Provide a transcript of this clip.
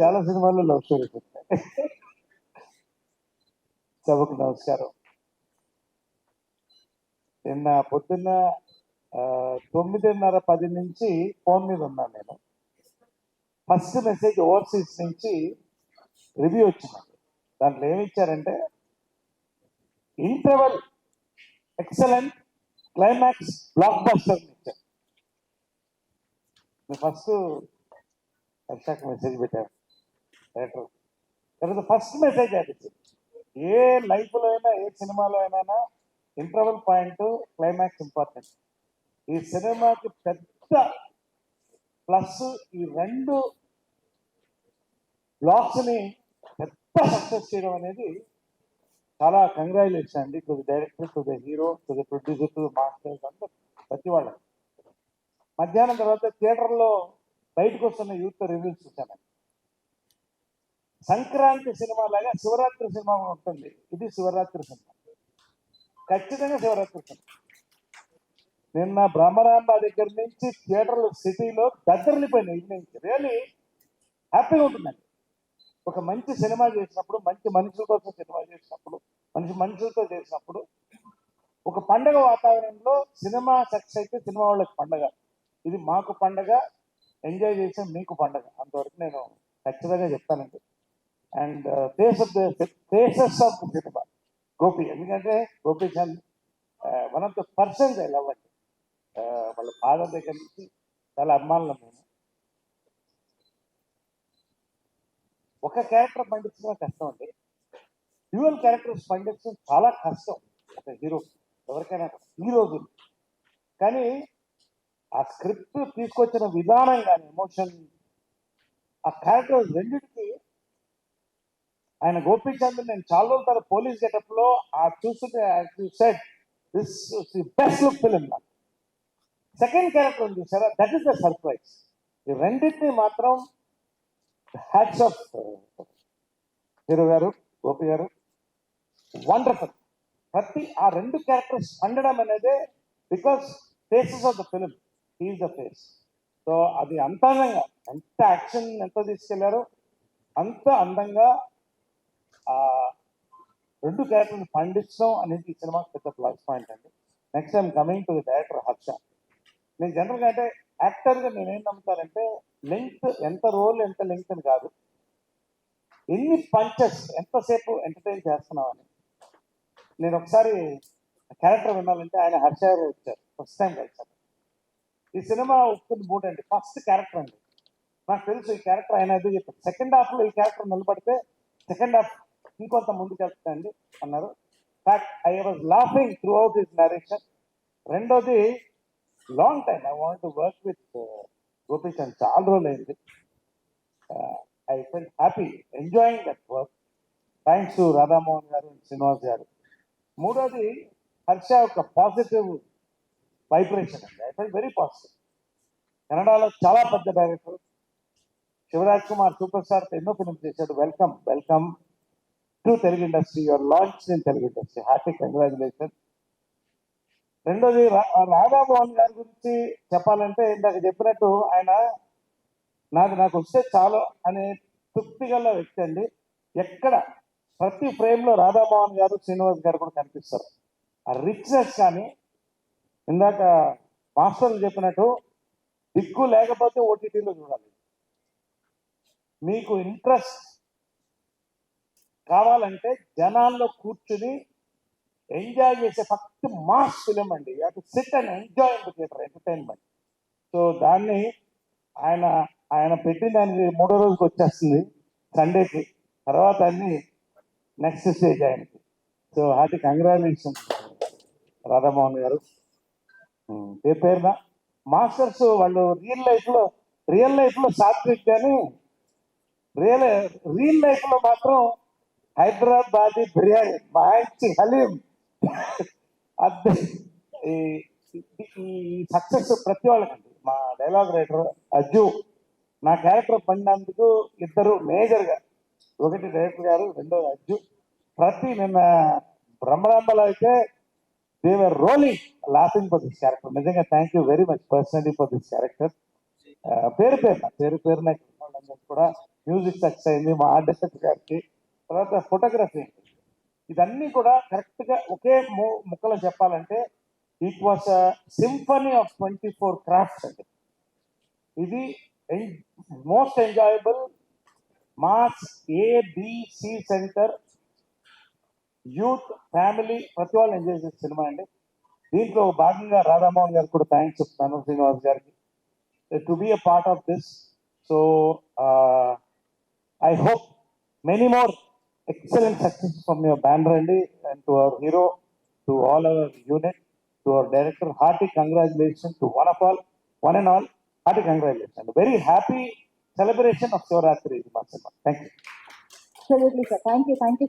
చాలా సినిమాల్లో love stories ఉంటాయి. సభకు నమస్కారం. నిన్న పొద్దున్న తొమ్మిదిన్నర పది నుంచి ఫోన్ మీద ఉన్నాను నేను. ఫస్ట్ మెసేజ్ ఓవర్సీస్ నుంచి రివ్యూ వచ్చింది. దాంట్లో ఏమిచ్చారంటే interval excellent climax blockbuster ఇచ్చారు. ఫస్ట్ హర్షాక్ మెసేజ్ పెట్టారు డైరెక్టర్ తర్వాత ఫస్ట్ మెసేజ్ అది ఏ లైఫ్లో అయినా ఏ సినిమాలో అయినా ఇంటర్వల్ పాయింట్ క్లైమాక్స్ ఇంపార్టెంట్ ఈ సినిమాకి పెద్ద ప్లస్ ఈ రెండు బ్లాక్స్ని పెద్ద సక్సెస్ చేయడం అనేది చాలా కంగ్రాచులేషన్ అండి. To the director to the hero to the producer to the masters అందరూ ప్రతి వాళ్ళకి మధ్యాహ్నం తర్వాత థియేటర్లో బయటకు వస్తున్న యూత్ రివ్యూస్ చూశాను సంక్రాంతి సినిమా లాగా శివరాత్రి సినిమా ఉంటుంది. ఇది శివరాత్రి సినిమా. ఖచ్చితంగా శివరాత్రి సినిమా. నిన్న బ్రహ్మరాంబ దగ్గర నుంచి థియేటర్లు సిటీలో దద్దరిల్లిపోయినాయి ఈవినింగ్ రియలీ హ్యాపీగా ఉంటుందండి. ఒక మంచి సినిమా చేసినప్పుడు మంచి మనుషుల కోసం సినిమా చేసినప్పుడు మనిషి మనుషులతో చేసినప్పుడు ఒక పండగ వాతావరణంలో సినిమా సక్సెస్ అయితే సినిమా వాళ్ళకి పండగ. ఇది మాకు పండగ ఎంజాయ్ చేసే మీకు పండగ. అంతవరకు నేను ఖచ్చితంగా చెప్తానండి. And uh, face of the faces of cinema. Gopi ఎందుకంటే Gopi Chand one of the persons I love అండి వాళ్ళ ఫాదర్ దగ్గర నుంచి చాలా అమ్మాలను మేము ఒక క్యారెక్టర్ పండించడం కష్టం అండి. డ్యూయల్ క్యారెక్టర్స్ పండించడం చాలా కష్టం. ఒక హీరో ఎవరికైనా ఈ రోజు కానీ ఆ స్క్రిప్ట్ తీసుకొచ్చిన విధానం కానీ ఎమోషన్ ఆ క్యారెక్టర్ రెండింటికి ఆయన గోపీచంద్ నేను చాలా రోజుల తర్వాత పోలీస్ గెటప్లో ఆ చూస్తుంటే set this best look film నాకు. సెకండ్ క్యారెక్టర్ ఉంది చూసారా? దట్ ఈస్ ద సర్ప్రైజ్ ఈ రెండింటిని మాత్రం హ్యాట్స్ ఆఫ్ uh, హీరో గారు గోపి గారు వండర్ఫుల్ ప్రతి ఆ రెండు క్యారెక్టర్స్ పండడం అనేది because faces of the film is the face so అది అంత అందంగా ఎంత యాక్షన్ ఎంత తీసుకెళ్ళారో అంత అందంగా ఆ రెండు క్యారెక్టర్ని పండించడం అనేది ఈ సినిమాకి పెద్ద ప్లస్ పాయింట్ అండి. Next time coming to director Harsha నేను జనరల్గా అంటే యాక్టర్గా నేనేం నమ్ముతానంటే లెంగ్త్ ఎంత రోల్ ఎంత లెంగ్త్ అని కాదు. ఎన్ని పంచెస్ ఎంతసేపు ఎంటర్టైన్ చేస్తున్నామని నేను ఒకసారి క్యారెక్టర్ వినాలంటే ఆయన హర్ష గారు వచ్చారు. ఫస్ట్ టైం కలిసారు ఈ సినిమా ఒప్పుకుని మూడ్ అండి. ఫస్ట్ క్యారెక్టర్ అండి. నాకు తెలుసు ఈ క్యారెక్టర్ ఆయన ఏదో చెప్పారు సెకండ్ హాఫ్లో ఈ క్యారెక్టర్ నిలబడితే సెకండ్ హాఫ్ ఇంకొంత ముందుకు వెళ్తుందండి అన్నారు fact I was laughing throughout his narration రెండోది long time I want to work with Gopichand చాలా రోజులు అయింది I felt happy enjoying that work thanks to Radhamohan garu Srinivas garu. మూడోది హర్ష ఒక పాజిటివ్ వైబ్రేషన్ అండి. ఐ ఫెల్ వెరీ పాజిటివ్ కన్నడలో చాలా పెద్ద director Shivaraj Kumar super star ఎన్నో ఫిల్మ్స్ చేశాడు. Welcome welcome to Telugu industry your launch in Telugu industry happy congratulation రెండోది రా- రాధామోహన్ గారి గురించి చెప్పాలంటే ఇందాక చెప్పినట్టు ఆయన నాకు నాకు వస్తే చాలు అనే తృప్తి గల వ్యక్తి అండి. ఎక్కడ? ప్రతి ఫ్రేమ్లో రాధామోహన్ గారు శ్రీనివాస్ గారు కూడా కనిపిస్తారు. ఆ రిచ్నెస్ కానీ ఇందాక మాస్టర్లు చెప్పినట్టు దిక్కు లేకపోతే ఓటీటీలో చూడాలి. మీకు ఇంట్రెస్ట్ కావాలంటే జనాల్లో కూర్చుని ఎంజాయ్ చేసే ఫస్ట్ మాస్ ఫిలిం అండి. Sit and enjoy in theatre entertainment so దాన్ని ఆయన ఆయన పెట్టిన దానికి మూడో రోజుకి వచ్చేస్తుంది సండేకి తర్వాత అన్ని నెక్స్ట్ స్టేజ్ ఆయనకి. So hearty congratulation Radhamohan garu. Hmm, ఏ పేరున? మాస్టర్స్ వాళ్ళు రియల్ లైఫ్లో రియల్ లైఫ్లో సాత్విక్ కానీ రియల్ రియల్ లైఫ్లో మాత్రం హైదరాబాద్ బిర్యానీ మంచి హలీం. ఈ సక్సెస్ ప్రతి వాళ్ళకండి. మా డైలాగ్ రైటర్ అజ్జు నా క్యారెక్టర్ పడినందుకు ఇద్దరు మేజర్గా ఒకటి డైరెక్టర్ గారు రెండో అజ్జు ప్రతి నిన్న బ్రహ్మరాంబలో అయితే దేవర్ rolling laughing for this character నిజంగా thank you very much personally for this character పేరు పేరున పేరు పేరున ఇక్కడ కూడా మ్యూజిక్ సక్సెస్ అయింది మా ఆర్టిస్ట్ గారికి. తర్వాత ఫోటోగ్రఫీ ఇదన్నీ కూడా కరెక్ట్గా ఒకే ము- ముక్కలో చెప్పాలంటే it was symphony of twenty four crafts అండి. ఇది most enjoyable mass ABC centre youth family ప్రతి వాళ్ళు ఎంజాయ్ చేసే సినిమా అండి. దీంట్లో భాగంగా రాధామోహన్ గారికి కూడా థ్యాంక్స్ చెప్తాను శ్రీనివాస్ గారికి. To be a part of this so I hope many more excellent success from your banner అండి and to our hero to all our unit to our director hearty congratulation to one of all one and all hearty congratulation very happy celebration of Shivaratri ఇది మా cinema thank you thank you Thank you.